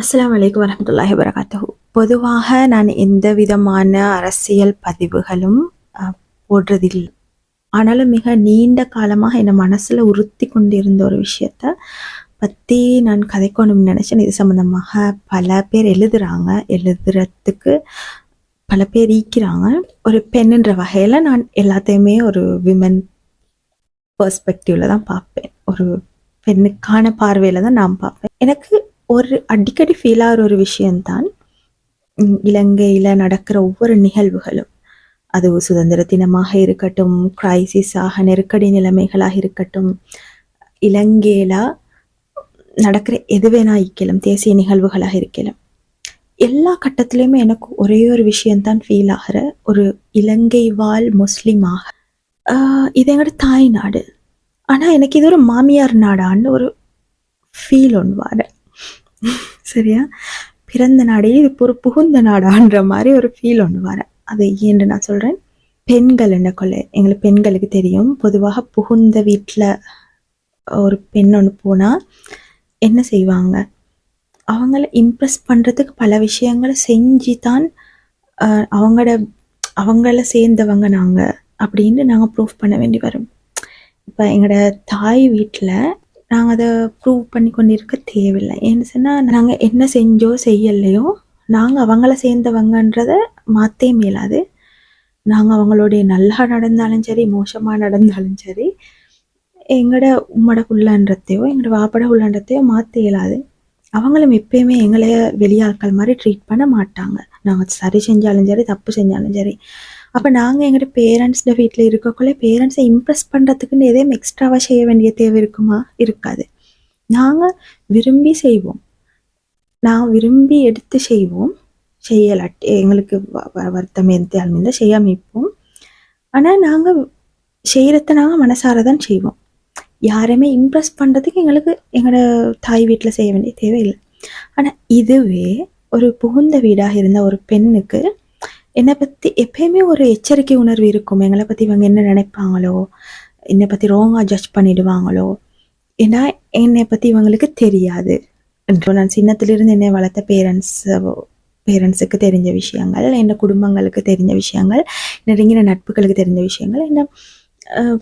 அஸ்லாம் வலைக்கம் வரமத்துல்லாஹி வரகாத்துஹு பொதுவாக நான் எந்த விதமான அரசியல் பதிவுகளும் போடுறதில்லை. ஆனாலும் மிக நீண்ட காலமாக என் மனசில் உறுத்தி கொண்டிருந்த ஒரு விஷயத்த பற்றி நான் கதைக்கணும்னு நினச்சேன். இது சம்மந்தமாக பல பேர் எழுதுறாங்க. எழுதுறதுக்கு பல பேர் ஈக்கிறாங்க. ஒரு பெண்ணுன்ற வகையில் நான் எல்லாத்தையுமே ஒரு விமன் பர்ஸ்பெக்டிவில் தான் பார்ப்பேன். ஒரு பெண்ணுக்கான பார்வையில் தான் நான் பார்ப்பேன். எனக்கு ஒரு அடிக்கடி ஃபீல் ஆகிற ஒரு விஷயம்தான் இலங்கையில் இலங்கையில நடக்கிற ஒவ்வொரு நிகழ்வுகளும். அது சுதந்திர தினமாக இருக்கட்டும் கிரைசிஸாக நெருக்கடி நிலைமைகளாக இருக்கட்டும் இலங்கையில் நடக்கிற எது வேணா இருக்கலாம் தேசிய நிகழ்வுகளாக இருக்கலாம். எல்லா கட்டத்திலையுமே எனக்கு ஒரே ஒரு விஷயம்தான் ஃபீல் ஆகிற ஒரு இலங்கை வாழ் முஸ்லீமாக. ஆஹ் இது எங்களோட தாய் நாடு ஆனால் எனக்கு இது ஒரு மாமியார் நாடான்னு ஒரு ஃபீல் ஒன்று வர. சரியா? பிறந்த நாடே இது ஒரு புகுந்த நாடான்ற மாதிரி ஒரு ஃபீல் ஒன்று வர. அது ஏன்னு நான் சொல்கிறேன் பெண்கள் என்ன கொள்ள? எங்களுக்கு பெண்களுக்கு தெரியும். பொதுவாக புகுந்த வீட்டில் ஒரு பெண் ஒன்று போனால் என்ன செய்வாங்க? அவங்கள இம்ப்ரெஸ் பண்ணுறதுக்கு பல விஷயங்களை செஞ்சு தான் அவங்களோட அவங்கள சேர்ந்தவங்க நாங்கள் அப்படின்னு நாங்கள் ப்ரூஃப் பண்ண வேண்டி வரும். இப்போ எங்களோட தாய் வீட்டில் நாங்கள் அதை ப்ரூவ் பண்ணி கொண்டிருக்க தேவையில்லை. ஏன்னு சொன்னால் நாங்கள் என்ன செஞ்சோ செய்யலையோ நாங்கள் அவங்கள சேர்ந்தவங்கன்றதை மாற்றே மேலாது. நாங்கள் அவங்களுடைய நல்லா நடந்தாலும் சரி மோசமாக நடந்தாலும் சரி எங்களோட உம்மட உள்ளன்றத்தையோ எங்களோட வாப்பட உள்ளன்றத்தையோ மாற்ற இயலாது. அவங்களும் எப்பயுமே எங்களை வெளியாட்கள் மாதிரி ட்ரீட் பண்ண மாட்டாங்க. நாங்கள் சரி செஞ்சாலும் சரி தப்பு செஞ்சாலும் சரி. அப்போ நாங்கள் எங்கள்கிட்ட பேரண்ட்ஸ்ட வீட்டில் இருக்கக்குள்ளே பேரண்ட்ஸை இம்ப்ரெஸ் பண்ணுறதுக்குன்னு எதையும் எக்ஸ்ட்ராவாக செய்ய வேண்டிய தேவை இருக்குமா? இருக்காது. நாங்கள் விரும்பி செய்வோம். நான் விரும்பி எடுத்து செய்வோம். செய்யலாட்டி எங்களுக்கு வ- வ- வருத்தம் இருந்தாலும் இருந்தால் செய்யாம இருப்போம். ஆனால் நாங்கள் செய்கிறத நாங்கள் மனசார தான் செய்வோம். யாரையுமே இம்ப்ரெஸ் பண்ணுறதுக்கு எங்களுக்கு எங்களோட தாய் வீட்டில் செய்ய வேண்டிய தேவையில்லை ஆனால் இதுவே ஒரு புகுந்த வீடாக இருந்த ஒரு பெண்ணுக்கு என்னை பற்றி எப்பயுமே ஒரு எச்சரிக்கை உணர்வு இருக்கும். எங்களை பற்றி இவங்க என்ன நினைப்பாங்களோ என்னை பற்றி ரோங்காக ஜட்ஜ் பண்ணிடுவாங்களோ ஏன்னா என்னை பற்றி இவங்களுக்கு தெரியாது. என்று நான் சின்னத்திலிருந்து என்னை வளர்த்த பேரண்ட்ஸ் பேரண்ட்ஸுக்கு தெரிஞ்ச விஷயங்கள் என்ன குடும்பங்களுக்கு தெரிஞ்ச விஷயங்கள் நெருங்கின நட்புகளுக்கு தெரிஞ்ச விஷயங்கள் என்ன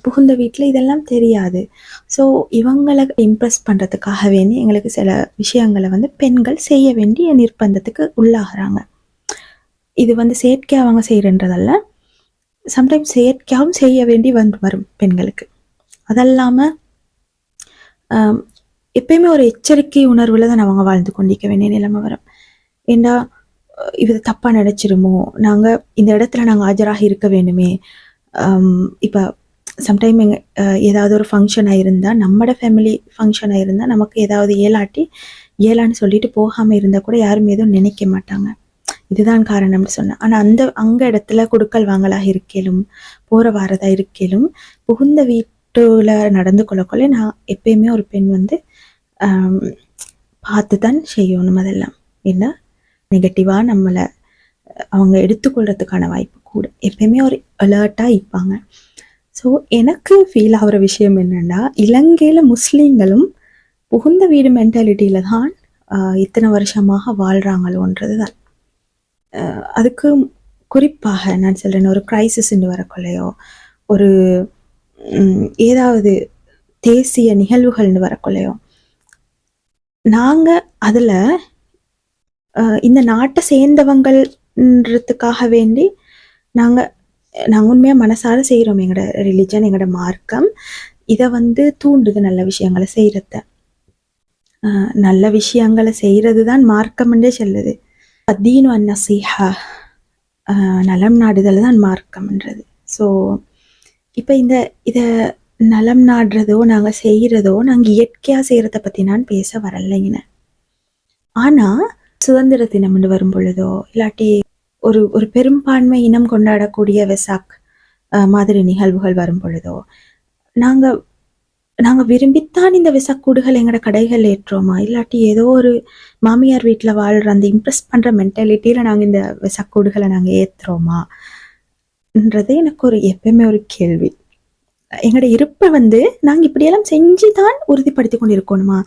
புகுந்த வீட்டில் இதெல்லாம் தெரியாது. ஸோ இவங்களை இம்ப்ரெஸ் பண்ணுறதுக்காக வேண்டி எங்களுக்கு சில விஷயங்களை வந்து பெண்கள் செய்ய வேண்டிய நிர்பந்தத்துக்கு உள்ளாகிறாங்க. இது வந்து செயற்கையாக அவங்க செய்கிறன்றதல்ல சம்டைம்ஸ் செயற்கையாகவும் செய்ய வேண்டி வந்து வரும் பெண்களுக்கு. அதல்லாமல் எப்பயுமே ஒரு எச்சரிக்கை உணர்வில் தான் அவங்க வாழ்ந்து கொண்டிருக்க வேண்டிய நிலைமை வரும். ஏண்டா இது தப்பாக நினச்சிருமோ நாங்கள் இந்த இடத்துல நாங்கள் ஆஜராக இருக்க வேண்டுமே? இப்போ சம்டைம் எங்கள் ஏதாவது ஒரு ஃபங்க்ஷனாக இருந்தால் நம்மட ஃபேமிலி ஃபங்க்ஷனாக இருந்தால் நமக்கு ஏதாவது ஏலாட்டி ஏலான்னு சொல்லிட்டு போகாமல் இருந்தால் கூட யாரும் எதுவும் நினைக்க மாட்டாங்க. இதுதான் காரணம்னு சொன்னேன். ஆனால் அந்த அங்கே இடத்துல கொடுக்கல் வாங்கலாக இருக்கலும் போகிற வாரதாக இருக்கலும் புகுந்த வீட்டில் நடந்து கொள்ளக்கொள்ள நான் எப்பயுமே ஒரு பெண் வந்து பார்த்து தான் செய்யணும் அதெல்லாம். ஏன்னா நெகட்டிவாக நம்மளை அவங்க எடுத்துக்கொள்றதுக்கான வாய்ப்பு கூட. எப்பயுமே ஒரு அலர்ட்டாக இருப்பாங்க. ஸோ எனக்கு ஃபீல் ஆகிற விஷயம் என்னென்னா இலங்கையில் முஸ்லீம்களும் புகுந்த வீடு மென்டாலிட்டியில் தான் இத்தனை வருஷமாக வாழ்கிறாங்களோன்றது தான் அதுக்கு குறிப்பாக நான் சொல்கிறேன் ஒரு கிரைசிஸ்ன்னு வரக்குள்ளையோ ஒரு ஏதாவது தேசிய நிகழ்வுகள்னு வரக்குள்ளையோ நாங்கள் அதில் இந்த நாட்டை சேர்ந்தவங்கள்ன்றதுக்காக வேண்டி நாங்கள் நாங்கள் உண்மையாக மனசார செய்கிறோம் எங்களோட ரிலிஜன் எங்களோட மார்க்கம் இதை வந்து தூண்டுது நல்ல விஷயங்களை செய்கிறத நல்ல விஷயங்களை செய்கிறது தான் மார்க்கம்ன்றே சொல்லுது. அத்தீனு அந்நசீஹா நலம் நாடுதல் தான் மார்க்கம்ன்றது ஸோ இப்போ இந்த இதை நலம் நாடுறதோ நாங்கள் செய்கிறதோ நாங்கள் இயற்கையாக செய்கிறத பற்றி நான் பேச வரலைங்கண்ணே ஆனால் சுதந்திர தினம்னு வரும் பொழுதோ இல்லாட்டி ஒரு ஒரு பெரும்பான்மை இனம் கொண்டாடக்கூடிய வெசாக் மாதிரி நிகழ்வுகள் வரும் பொழுதோ நாங்கள் நாங்கள் விரும்பித்தான் இந்த விசக்கூடுகள் எங்களோட கடைகள் ஏற்றுறோமா இல்லாட்டி ஏதோ ஒரு மாமியார் வீட்டில் வாழ்கிற அந்த இம்ப்ரெஸ் பண்ணுற மென்டாலிட்டியில் நாங்கள் இந்த விசக்கூடுகளை நாங்கள் ஏற்றுறோமா என்றது எனக்கு ஒரு எப்பயுமே ஒரு கேள்வி. எங்களோட இருப்பை வந்து நாங்கள் இப்படியெல்லாம் செஞ்சு தான் உறுதிப்படுத்தி கொண்டு இருக்கணுமா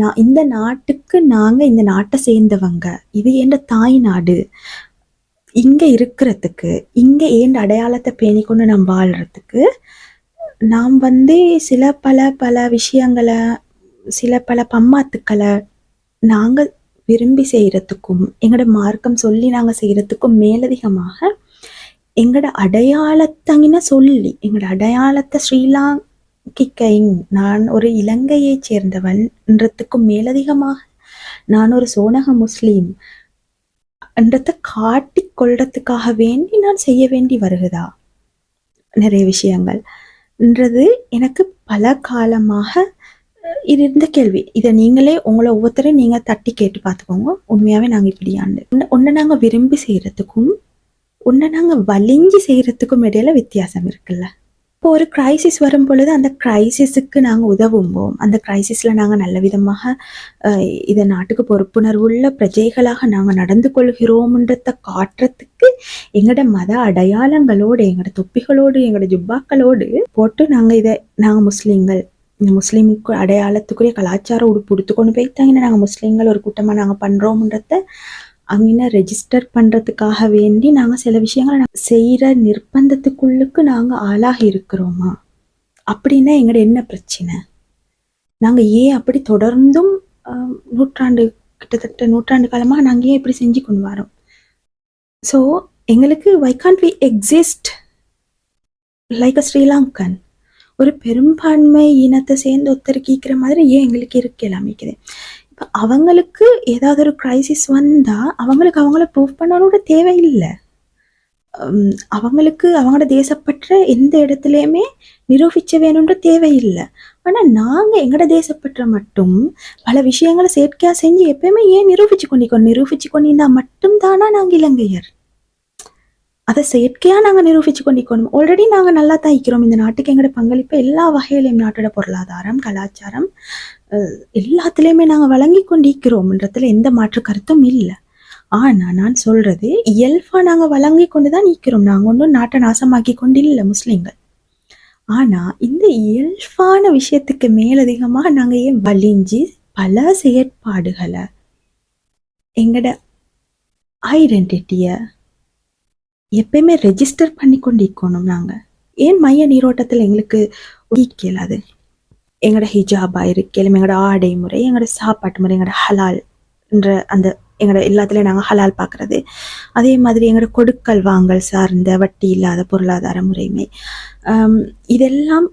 நான் இந்த நாட்டுக்கு நாங்கள் இந்த நாட்டை சேர்ந்தவங்க. இது என்ற தாய் நாடு. இங்கே இருக்கிறதுக்கு இங்கே ஏன் அடையாளத்தை பேணிக்கொண்டு நாம் வாழ்கிறதுக்கு நாம் வந்து சில பல பல விஷயங்களை சில பல பம்மாத்துக்களை நாங்கள் விரும்பி செய்யறதுக்கும் எங்களோட மார்க்கம் சொல்லி நாங்கள் செய்யறதுக்கும் மேலதிகமாக எங்களோட அடையாளத்தங்கின சொல்லி எங்களோட அடையாளத்தை ஸ்ரீலாங்கிக்கைங் நான் ஒரு இலங்கையைச் சேர்ந்தவன்ன்றதுக்கும் மேலதிகமாக நான் ஒரு சோனக முஸ்லீம் என்றதை காட்டிக் கொள்றதுக்காக வேண்டி நான் செய்ய வேண்டி வருகிறதா? நிறைய விஷயங்கள். என்றது எனக்கு பல காலமாக இது இருந்த கேள்வி. இதை நீங்களே உங்களை ஒவ்வொருத்தரும் நீங்கள் தட்டி கேட்டு பார்த்துக்கோங்க. உண்மையாகவே நாங்கள் இப்படியாண்டு ஒன்று நாங்கள் விரும்பி செய்கிறதுக்கும் ஒன்று நாங்கள் வலிஞ்சு செய்கிறதுக்கும் இடையில வித்தியாசம் இருக்குல்ல. இப்போ ஒரு கிரைசிஸ் வரும் பொழுது அந்த கிரைசிஸுக்கு நாங்கள் உதவும்போம் அந்த கிரைசிஸில் நாங்கள் நல்ல விதமாக இதை நாட்டுக்கு பொறுப்புணர்வுள்ள பிரஜைகளாக நாங்கள் நடந்து கொள்கிறோம்ன்றத காட்டுறதுக்கு எங்களோட மத அடையாளங்களோடு எங்களோட தொப்பிகளோடு எங்களோட ஜுப்பாக்களோடு போட்டு நாங்கள் இதை நாங்கள் முஸ்லீம்கள் இந்த முஸ்லீமுக்கு அடையாளத்துக்குரிய கலாச்சார உடுப்பு உடுத்து கொண்டு போய்த்தாங்க நாங்கள் முஸ்லீம்கள் ஒரு கூட்டமாக நாங்கள் பண்ணுறோம்ன்றத அங்கே ரெஜிஸ்டர் பண்ணுறதுக்காக வேண்டி நாங்கள் சில விஷயங்களை செய்கிற நிர்பந்தத்துக்குள்ளுக்கு நாங்கள் ஆளாகி இருக்கிறோமா? அப்படின்னா எங்களோட என்ன பிரச்சனை? நாங்கள் ஏன் அப்படி தொடர்ந்தும் நூற்றாண்டு கிட்டத்தட்ட நூற்றாண்டு காலமாக நாங்கள் ஏன் இப்படி செஞ்சு கொண்டு வரோம்? ஸோ எங்களுக்கு why can't we exist like a Sri Lankan? ஒரு பெரும்பான்மை இனத்தை சேர்ந்து ஒத்தருக்கிக்கிற மாதிரி ஏன் எங்களுக்கு இருக்கு எல்லாமேக்குது அவங்களுக்கு ஏதாவது ஒரு கிரைசிஸ் வந்தால் அவங்களுக்கு அவங்கள ப்ரூவ் பண்ணணுன்ற தேவையில்லை. அவங்களுக்கு அவங்களோட தேசப்பற்ற எந்த இடத்துலையுமே நிரூபிச்ச வேணுன்ற தேவையில்லை. ஆனால் நாங்கள் எங்களோட தேசப்பற்ற மட்டும் பல விஷயங்களை செயற்கையாக செஞ்சு எப்பயுமே ஏன் நிரூபிச்சு கொண்டிருக்கோம்? நிரூபிச்சு கொண்டிருந்தா மட்டும்தானா நாங்கள் இலங்கையர்? அதை செயற்கையாக நாங்கள் நிரூபிச்சு கொண்டிருக்கணும் ஆல்ரெடி நாங்கள் நல்லா தான் இருக்கிறோம். இந்த நாட்டுக்கு எங்களோட பங்களிப்பு எல்லா வகையிலையும் நாட்டோட பொருளாதாரம் கலாச்சாரம் எல்லாத்துலேயுமே நாங்கள் வழங்கி கொண்டிருக்கிறோம்ன்றதுல எந்த மாற்று கருத்தும் இல்லை. ஆனால் நான் சொல்றது இயல்பாக நாங்கள் வழங்கி கொண்டு தான் நிற்கிறோம் நாங்கள் ஒன்றும் நாட்டை நாசமாக்கி கொண்டு இல்லை முஸ்லீம்கள். ஆனால் இந்த இயல்பான விஷயத்துக்கு மேலதிகமாக நாங்கள் ஏன் வலிஞ்சு பல செயற்பாடுகளை எங்களோட ஐடென்டிட்டியை எப்பயுமே ரெஜிஸ்டர் பண்ணி கொண்டு இருக்கணும் நாங்கள் ஏன் மைய நீரோட்டத்தில் எங்களுக்கு ஒழிக்கலாது எங்களோட ஹிஜாபா இருக்கலும் எங்களோட ஆடை முறை எங்களோட சாப்பாட்டு முறை எங்களோட ஹலால் என்ற அந்த எங்களோட எல்லாத்துலேயும் நாங்கள் ஹலால் பார்க்குறது அதே மாதிரி எங்களோட கொடுக்கல் வாங்கல் சார்ந்த வட்டி இல்லாத பொருளாதார முறைமை. இதெல்லாம்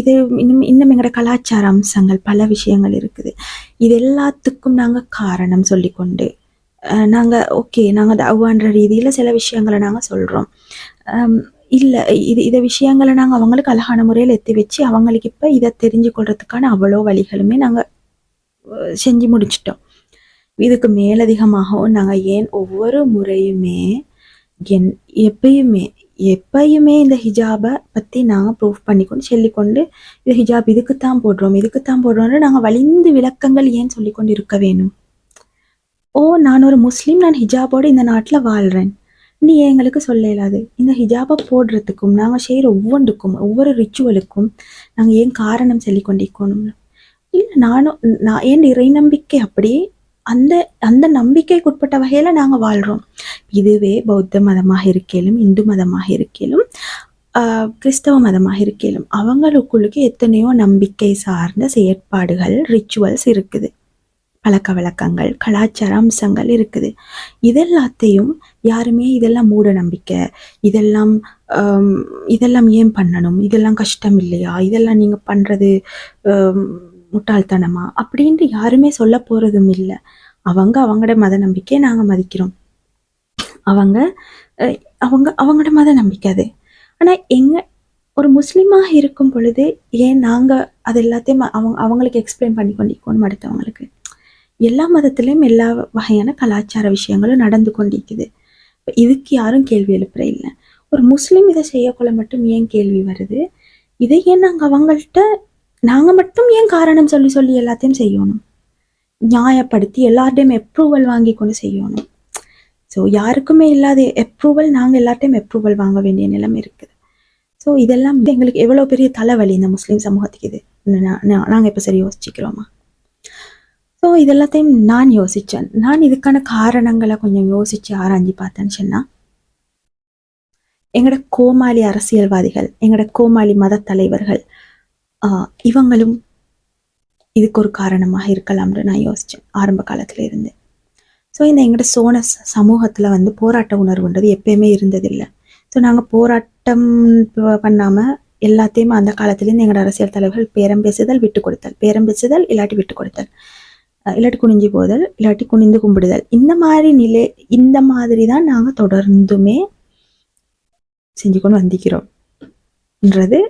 இது இன்னும் இன்னும் எங்களோட கலாச்சார அம்சங்கள் பல விஷயங்கள் இருக்குது. இது எல்லாத்துக்கும் நாங்கள் காரணம் சொல்லிக்கொண்டு நாங்கள் ஓகே நாங்கள் தவான்ற ரீதியில் சில விஷயங்களை நாங்கள் சொல்கிறோம் இல்லை இது இதை விஷயங்களை நாங்கள் அவங்களுக்கு அழகான முறையில் எத்தி வச்சு அவங்களுக்கு இப்போ இதை தெரிஞ்சு கொள்றதுக்கான அவ்வளோ வழிகளுமே நாங்கள் செஞ்சு முடிச்சிட்டோம். இதுக்கு மேலதிகமாகவும் நாங்கள் ஏன் ஒவ்வொரு முறையுமே என் எப்பயுமே எப்பயுமே இந்த ஹிஜாபை பற்றி நாங்கள் ப்ரூஃப் பண்ணிக்கொண்டு சொல்லிக்கொண்டு இந்த ஹிஜாப் இதுக்குத்தான் போடுறோம் இதுக்குத்தான் போடுறோம்னு நாங்கள் வலிந்து விளக்கங்கள் ஏன் சொல்லிக்கொண்டு இருக்க வேணும்? ஓ நான் ஒரு முஸ்லீம் நான் ஹிஜாபோடு இந்த நாட்டில் வாழ்கிறேன் நீ எங்களுக்கு சொல்ல இயலாது? இந்த ஹிஜாபை போடுறதுக்கும் நாங்கள் செய்கிற ஒவ்வொன்றுக்கும் ஒவ்வொரு ரிச்சுவலுக்கும் நாங்கள் ஏன் காரணம் சொல்லி கொண்டிருக்கணும் இல்லை நானும் நான் ஏன் இறை நம்பிக்கை அப்படியே அந்த அந்த நம்பிக்கைக்குட்பட்ட வகையில் நாங்கள் வாழ்கிறோம் இதுவே பௌத்த மதமாக இருக்கையிலும் இந்து மதமாக இருக்கையிலும் ஆஹ், கிறிஸ்தவ மதமாக இருக்கையிலும் அவங்களுக்குள்ளுக்கு எத்தனையோ நம்பிக்கை சார்ந்த செயற்பாடுகள் ரிச்சுவல்ஸ் இருக்குது. பழக்க வழக்கங்கள் கலாச்சார அம்சங்கள் இருக்குது. இதெல்லாத்தையும் யாருமே இதெல்லாம் மூட நம்பிக்கை இதெல்லாம் இதெல்லாம் ஏன் பண்ணணும்? இதெல்லாம் கஷ்டம் இல்லையா? இதெல்லாம் நீங்கள் பண்ணுறது முட்டாள்தனமா? அப்படின்ட்டு யாருமே சொல்ல போகிறதும் இல்லை. அவங்க அவங்களோட மத நம்பிக்கையை நாங்கள் மதிக்கிறோம். அவங்க அவங்க அவங்களோட மத நம்பிக்கை அது. ஆனால் எங்க ஒரு முஸ்லீமாக இருக்கும் பொழுது ஏன் நாங்கள் அது எல்லாத்தையும் அவங்க அவங்களுக்கு எக்ஸ்பிளைன் பண்ணி கொண்டிருக்கணும் அடுத்தவங்களுக்கு? எல்லா மதத்துலேயும் எல்லா வகையான கலாச்சார விஷயங்களும் நடந்து கொண்டிருக்குது. இப்போ இதுக்கு யாரும் கேள்வி எழுப்புற இல்லை. ஒரு முஸ்லீம் இதை செய்யக்குள்ள மட்டும் ஏன் கேள்வி வருது? இதை ஏன் நாங்கள் அவங்கள்ட்ட நாங்கள் மட்டும் ஏன் காரணம் சொல்லி சொல்லி எல்லாத்தையும் செய்யணும்? நியாயப்படுத்தி எல்லார்டையும் அப்ரூவல் வாங்கி கொண்டு செய்யணும். ஸோ யாருக்குமே இல்லாத அப்ரூவல் நாங்கள் எல்லார்ட்டையும் அப்ரூவல் வாங்க வேண்டிய நிலைமை இருக்குது. ஸோ இதெல்லாம் எங்களுக்கு எவ்வளோ பெரிய தலைவலி இந்த முஸ்லீம் சமூகத்துக்கு இது? நாங்கள் இப்போ சரி யோசிச்சுக்கிறோமா? ஸோ இதெல்லாத்தையும் நான் யோசித்தேன் நான் இதுக்கான காரணங்களை கொஞ்சம் யோசித்து ஆராய்ஞ்சு பார்த்தேன்னு சொன்னால் எங்களோட கோமாளி அரசியல்வாதிகள் எங்களோட கோமாளி மத தலைவர்கள் இவங்களும் இதுக்கு ஒரு காரணமாக இருக்கலாம்னு நான் யோசித்தேன் ஆரம்ப காலத்துல இருந்து. ஸோ இந்த எங்களோட சோன சமூகத்தில் சமூகத்துல வந்து போராட்ட உணர்வுன்றது எப்பயுமே இருந்ததில்லை. ஸோ நாங்கள் போராட்டம் பண்ணாமல் பண்ணாம எல்லாத்தையுமே அந்த காலத்துலேருந்து எங்களோட அரசியல் தலைவர்கள் பேரம் பேசுதல் விட்டு கொடுத்தல். பேரம் பேசுதல் இல்லாட்டி விட்டு கொடுத்தல். இல்லாட்டி குனிஞ்சு போதல் இல்லாட்டி குனிந்து கும்பிடுதல். இந்த மாதிரி நிலை இந்த மாதிரி தான் நாங்கள் தொடர்ந்துமே செஞ்சு கொண்டு வந்திக்கிறோம்ன்றது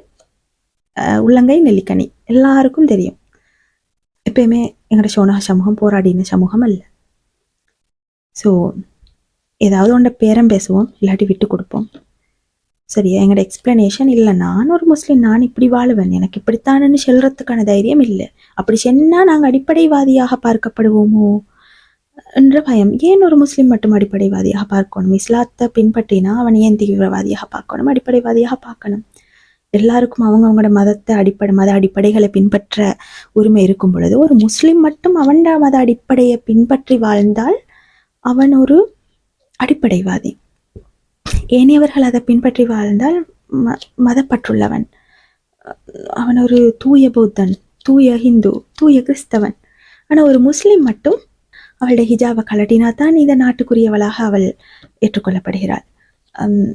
உள்ளங்கை நெல்லிக்கனி. எல்லாருக்கும் தெரியும். எப்பயுமே எங்களோட சோனா சமூகம் போராடின சமூகம் அல்ல. ஸோ ஏதாவது ஒன்றை பேரம் பேசுவோம் இல்லாட்டி விட்டு கொடுப்போம். சரியா எங்களோட எக்ஸ்பிளனேஷன் இல்லை. நான் ஒரு முஸ்லீம் நான் இப்படி வாழுவேன். எனக்கு இப்படித்தானன்னு சொல்றதுக்கான தைரியம் இல்லை. அப்படி சென்னா நாங்கள் அடிப்படைவாதியாக பார்க்கப்படுவோமோ? என்ற பயம். ஏன் ஒரு முஸ்லீம் மட்டும் அடிப்படைவாதியாக பார்க்கணும்? இஸ்லாத்தை பின்பற்றினா அவன் ஏன் தீவிரவாதியாக பார்க்கணும்? அடிப்படைவாதியாக பார்க்கணும். எல்லாருக்கும் அவங்கவுங்களோட மதத்தை அடிப்படை மத அடிப்படைகளை பின்பற்ற உரிமை இருக்கும் பொழுது ஒரு முஸ்லீம் மட்டும் அவன்ட மத அடிப்படையை பின்பற்றி வாழ்ந்தால் அவன் ஒரு அடிப்படைவாதி. ஏனையவர்கள் அதை பின்பற்றி வாழ்ந்தால் ம மதப்பற்றுள்ளவன். அவன் ஒரு தூய பௌத்தன் தூய ஹிந்து தூய கிறிஸ்தவன். ஆனால் ஒரு முஸ்லீம் மட்டும் அவளுடைய ஹிஜாவை கலட்டினா தான் இந்த நாட்டுக்குரியவளாக அவள் ஏற்றுக்கொள்ளப்படுகிறாள். ஹம்,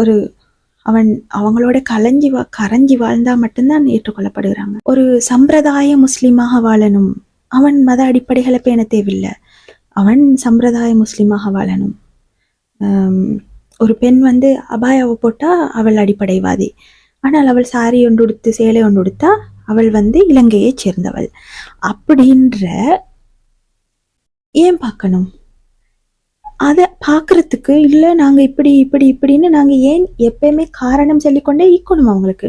ஒரு அவன் அவங்களோட கலைஞ்சி வா கரைஞ்சி வாழ்ந்தால் மட்டும்தான் ஏற்றுக்கொள்ளப்படுகிறாங்க. ஒரு சம்பிரதாய முஸ்லீமாக வாழணும். அவன் மத அடிப்படைகளை பேண தேவையில்லை. அவன் சம்பிரதாய முஸ்லீமாக வாழணும். ஒரு பெண் வந்து அபாயாவை போட்டா அவள் அடிப்படைவாதி. ஆனால் அவள் சாரி ஒன்று உடுத்து சேலை ஒன்று உடுத்தா அவள் வந்து இலங்கையை சேர்ந்தவள். அப்படின்ற ஏன் பார்க்கணும்? அதை பார்க்குறதுக்கு இல்லை நாங்கள் இப்படி இப்படி இப்படின்னு நாங்கள் ஏன் எப்பயுமே காரணம் சொல்லிக்கொண்டே ஈக்கணும் அவங்களுக்கு?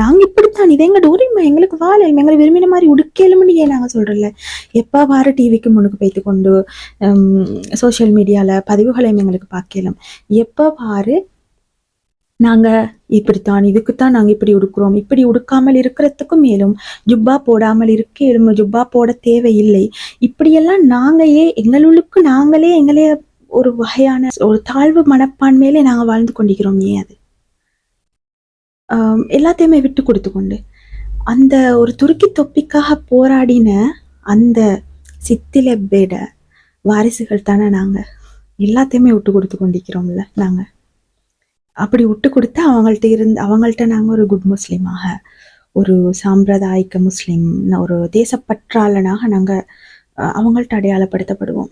நாங்கள் இப்படித்தான். இது எங்க உரிமை எங்களுக்கு வாழ எங்களை விரும்பின மாதிரி உடுக்கலும்னு ஏன் நாங்கள் சொல்கிறல எப்போ வார டிவிக்கு முன்னுக்கு பைத்து கொண்டு சோஷியல் மீடியாவில் பதிவுகளையும் எங்களுக்கு பார்க்கலாம். எப்போ பாரு நாங்கள் இப்படித்தான் இதுக்குத்தான் நாங்கள் இப்படி உடுக்கிறோம். இப்படி உடுக்காமல் இருக்கிறதுக்கும் மேலும் ஜுப்பா போடாமல் இருக்க எலும்பு ஜுப்பா போட தேவையில்லை. இப்படியெல்லாம் நாங்கள் எங்களுக்கு நாங்களே எங்களே ஒரு வகையான ஒரு தாழ்வு மனப்பான்மையிலே நாங்கள் வாழ்ந்து கொண்டிருக்கிறோம். ஏன் அது? எல்லாத்தையுமே விட்டு கொடுத்து கொண்டு அந்த ஒரு துருக்கி தொப்பிக்காக போராடின அந்த சித்தில பேட வாரிசுகள் தானே நாங்கள் எல்லாத்தையுமே விட்டு கொடுத்து கொண்டிருக்கிறோம்ல நாங்கள் அப்படி விட்டு கொடுத்தா அவங்கள்ட்ட இருந்து அவங்கள்ட்ட நாங்கள் ஒரு குட் முஸ்லீமாக ஒரு சாம்பிரதாயிக்க முஸ்லீம் ஒரு தேசப்பற்றாளனாக நாங்கள் அவங்கள்ட்ட அடையாளப்படுத்தப்படுவோம்.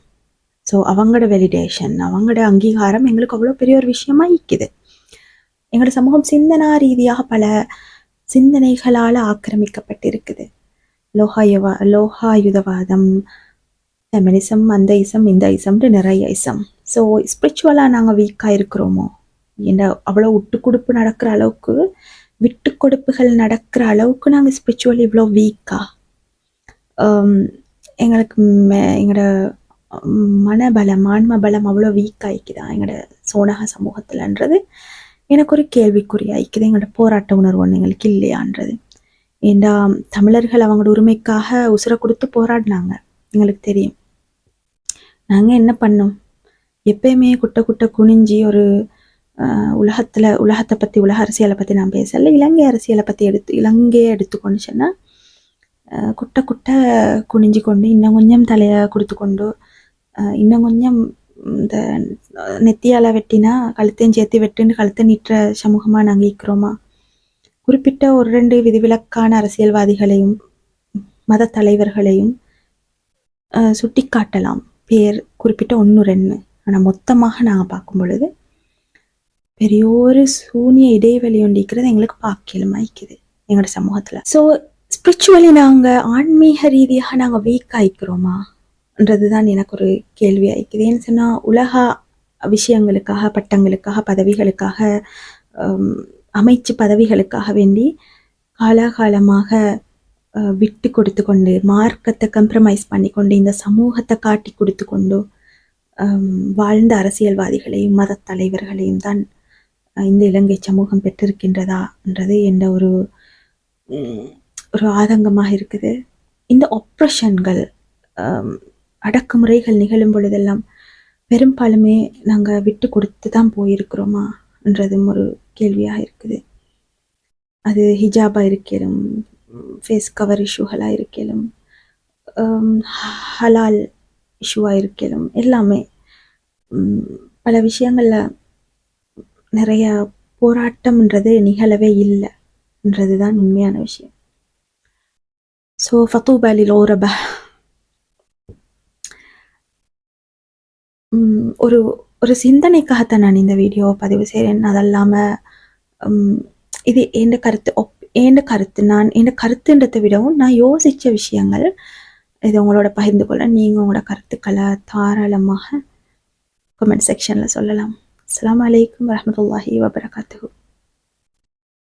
ஸோ அவங்களோட வெலிடேஷன் அவங்களோட அங்கீகாரம் எங்களுக்கு அவ்வளோ பெரிய ஒரு விஷயமா இருக்குது. எங்களோட சமூகம் சிந்தனா ரீதியாக பல சிந்தனைகளால் ஆக்கிரமிக்கப்பட்டிருக்குது. லோகாயுவா லோகாயுதவாதம் ஃபெமினிசம் அந்த இசம் இந்த இசம்னு நிறைய இசம் ஸோ ஸ்பிரிச்சுவலாக நாங்கள் வீக்காக இருக்கிறோமோ? என்ன அவ்வளோ விட்டு கொடுப்பு நடக்கிற அளவுக்கு விட்டு கொடுப்புகள் நடக்கிற அளவுக்கு நாங்கள் ஸ்பிரிச்சுவல் இவ்வளோ வீக்கா um, எங்களுக்கு எங்களோட மனபலம் ஆன்ம பலம் அவ்வளோ வீக் ஆயிக்குதா? எங்களோட சோனக சமூகத்தில்ன்றது. எனக்கு ஒரு கேள்விக்குறியாயிக்குது எங்களோட போராட்ட உணர்வு ஒன்று எங்களுக்கு இல்லையான்றது. ஏண்டா தமிழர்கள் அவங்களோட உரிமைக்காக உசுரை கொடுத்து போராடினாங்க. எங்களுக்கு தெரியும். நாங்கள் என்ன பண்ணோம்? எப்பயுமே குட்ட குட்ட குனிஞ்சி ஒரு உலகத்தில் உலகத்துல உலகத்தை பற்றி உலக அரசியலை பற்றி நான் பேசல. இலங்கை அரசியலை பற்றி எடுத்து இலங்கையை எடுத்துக்கொண்டு சொன்னால் குட்ட குட்ட குனிஞ்சு கொண்டு இன்னும் கொஞ்சம் தலையை கொடுத்து கொண்டு இன்னும் கொஞ்சம் இந்த நெத்தியால வெட்டினா கழுத்தையும் சேர்த்து வெட்டுன்னு கழுத்தை நீட்டுற சமூகமாக நாங்கள் இருக்கிறோமா குறிப்பிட்ட ஒரு ரெண்டு விதிவிலக்கான அரசியல்வாதிகளையும் மத தலைவர்களையும் ஆஹ், சுட்டிக்காட்டலாம். பேர் குறிப்பிட்ட ஒன்று ரெண்டு. ஆனால் மொத்தமாக நாங்கள் பார்க்கும் பொழுது பெரியோரு சூனிய இடைவெளி ஒன்றிக்கிறது எங்களுக்கு பாக்கியலமாய்க்குது எங்களோட சமூகத்தில். ஸோ ஸ்பிரிச்சுவலி நாங்கள் ஆன்மீக ரீதியாக நாங்கள் வீக் ஆயிக்கிறோமான்றது தான் எனக்கு ஒரு கேள்வி ஆயிக்குது ஏன்னு சொன்னால் உலக விஷயங்களுக்காக பட்டங்களுக்காக பதவிகளுக்காக அமைச்சு பதவிகளுக்காக வேண்டி காலாகாலமாக விட்டு கொடுத்து கொண்டு மார்க்கத்தை கம்ப்ரமைஸ் பண்ணி கொண்டு இந்த சமூகத்தை காட்டி கொடுத்து கொண்டு வாழ்ந்த அரசியல்வாதிகளையும் மத தலைவர்களையும் தான் இந்த இலங்கை சமூகம் பெற்றிருக்கின்றதான்றது என்ற ஒரு ஒரு ஆதங்கமாக இருக்குது. இந்த ஒப்ரஷன்கள் அடக்குமுறைகள் நிகழும் பொழுதெல்லாம் பெரும்பாலுமே நாங்கள் விட்டு கொடுத்து தான் போயிருக்கிறோமான்றதும் ஒரு கேள்வியாக இருக்குது. அது ஹிஜாபாக இருக்கலும் ஃபேஸ் கவர் இஷ்யூகளாக இருக்கலும் ஹலால் இஷ்யூவாக இருக்கலும் எல்லாமே பல விஷயங்களில் நிறைய போராட்டம்ன்றது நிகழவே இல்லைன்றது தான் உண்மையான விஷயம். ஸோ ஃபத்தூபாலில் ஓரபா ஒரு ஒரு சிந்தனைக்காகத்தான் நான் இந்த வீடியோவை பதிவு செய்கிறேன் அதல்லாமல் இது எந்த கருத்து ஒப் எந்த கருத்து நான் எந்த கருத்துன்றதை விடவும் நான் யோசித்த விஷயங்கள் இதை உங்களோட பகிர்ந்து கொள்ள நீங்கள் உங்களோட கருத்துக்களை தாராளமாக கமெண்ட் செக்ஷனில் சொல்லலாம். அஸ்ஸலாமு வலைக்கம் வரஹ்மத்துல்லாஹி வபரகாத்து